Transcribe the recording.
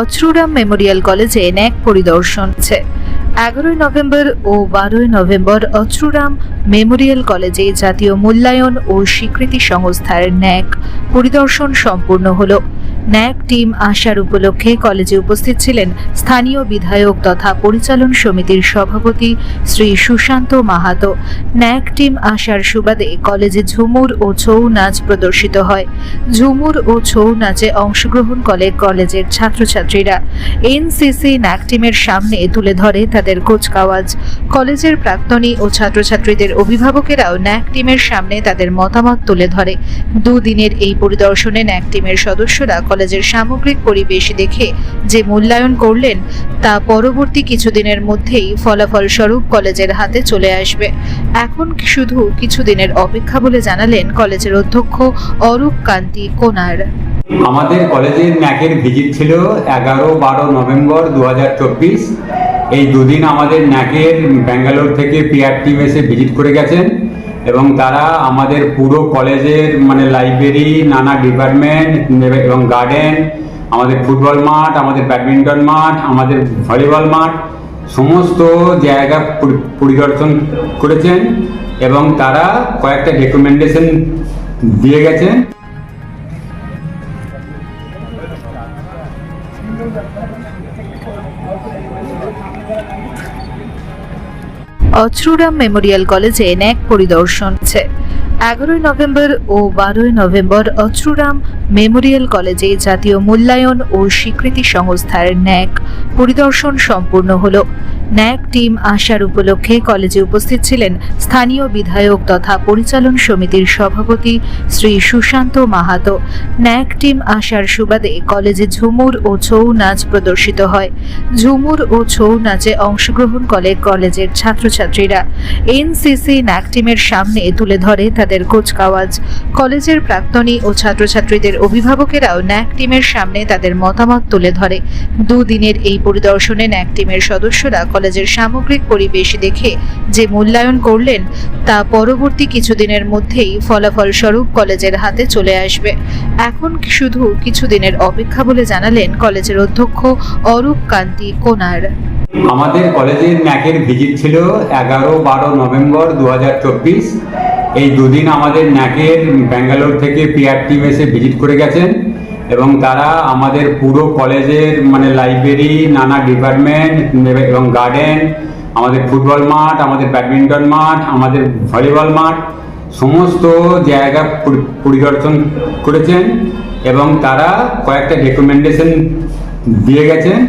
Achhruram Memorial কলেজে ন্যাক পরিদর্শন হচ্ছে। এগারোই নভেম্বর ও বারোই নভেম্বর অচ্ছ্রুরাম মেমোরিয়াল কলেজে জাতীয় মূল্যায়ন ও স্বীকৃতি সংস্থার ন্যাক পরিদর্শন সম্পূর্ণ হলো। ন্যাক টিম আসার উপলক্ষে কলেজে উপস্থিত ছিলেন স্থানীয় বিধায়ক তথা পরিচালন সমিতির সভাপতি শ্রী সুশান্ত মাহাতো। ন্যাক টিম আসার সুবাদে কলেজে ঝুমুর ও ছৌ নাচ প্রদর্শিত হয়। ঝুমুর ও ছৌ নাচে অংশগ্রহণ করে কলেজের ছাত্রছাত্রীরা। এনসিসি ন্যাক টিমের সামনে তুলে ধরে তাদের কুচকাওয়াজ। কলেজের প্রাক্তনী ও ছাত্রছাত্রীদের অভিভাবকেরাও ন্যাক টিমের সামনে তাদের মতামত তুলে ধরে। দুদিনের এই পরিদর্শনে ন্যাক টিমের সদস্যরা কলেজের সামগ্রিক পরিবেশ দেখে যে মূল্যায়ন করলেন, তা পরবর্তী কিছুদিনের মধ্যেই ফলাফল স্বরূপ কলেজের হাতে চলে আসবে। এখন শুধু কিছুদিনের অপেক্ষা বলে জানালেন কলেজের অধ্যক্ষ অরূপ কান্তি কোনার। আমাদের কলেজের ন্যাকের ভিজিট ছিল এগারো বারো নভেম্বর দুহাজার চব্বিশ। এই দুদিন আমাদের ন্যাকের ব্যাঙ্গালোর থেকে পিআর টিম এসে ভিজিট করে গেছেন। এবং তারা আমাদের পুরো কলেজের মানে লাইব্রেরি নানা ডিপার্টমেন্ট এবং গার্ডেন আমাদের ফুটবল মাঠ, আমাদের ব্যাডমিন্টন মাঠ, আমাদের ভলিবল মাঠ, সমস্ত জায়গা পরি- পরিদর্শন করেছেন এবং তারা কয়েকটা রেকমেন্ডেশন দিয়ে গেছেন অচ্ছ্রুরাম মেমোরিয়াল কলেজে ন্যাক পরিদর্শন হচ্ছে। এগারোই নভেম্বর ও বারোই নভেম্বর অচুরাম মেমোরিয়াল কলেজে জাতীয় মূল্যায়ন ও স্বীকৃতি সংস্থার ন্যাক পরিদর্শন সম্পূর্ণ হলো। ন্যাক টিম আসার উপলক্ষে কলেজে উপস্থিত ছিলেন স্থানীয় বিধায়ক তথা পরিচালন সমিতির সভাপতি শ্রী সুশান্ত মাহাতো। ন্যাক টিম আসার সুবাদে কলেজে ঝুমুর ও ছৌ নাচ প্রদর্শিত হয়। ঝুমুর ও ছৌ নাচে অংশগ্রহণ করে কলেজের ছাত্রছাত্রীরা। এনসিসি ন্যাক টিমের সামনে তুলে ধরে তাদের কুচকাওয়াজ। কলেজের প্রাক্তনী ও ছাত্রছাত্রীদের অভিভাবকেরাও ন্যাক টিমের সামনে তাদের মতামত তুলে ধরে। দুদিনের এই পরিদর্শনে ন্যাক টিমের সদস্যরা কলেজের সামগ্রিক পরিবেশ দেখে যে মূল্যায়ন করলেন, তা পরবর্তী কিছুদিনের মধ্যেই ফলাফল স্বরূপ কলেজের হাতে চলে আসবে। এখন শুধু কিছুদিনের অপেক্ষা বলে জানালেন কলেজের অধ্যক্ষ অরূপ কান্তি কোনার। আমাদের কলেজের ন্যাকের ভিজিট ছিল এগারো বারো নভেম্বর দুহাজার চব্বিশ। এই দুদিন আমাদের ন্যাকের ব্যাঙ্গালোর থেকে পিআর টিম এসে ভিজিট করে গেছেন। এবং তারা আমাদের পুরো কলেজের মানে লাইব্রেরি নানা ডিপার্টমেন্ট এবং গার্ডেন আমাদের ফুটবল মাঠ, আমাদের ব্যাডমিন্টন মাঠ, আমাদের ভলিবল মাঠ, সমস্ত জায়গা পরি- পরিদর্শন করেছেন এবং তারা কয়েকটা রেকমেন্ডেশন দিয়ে গেছেন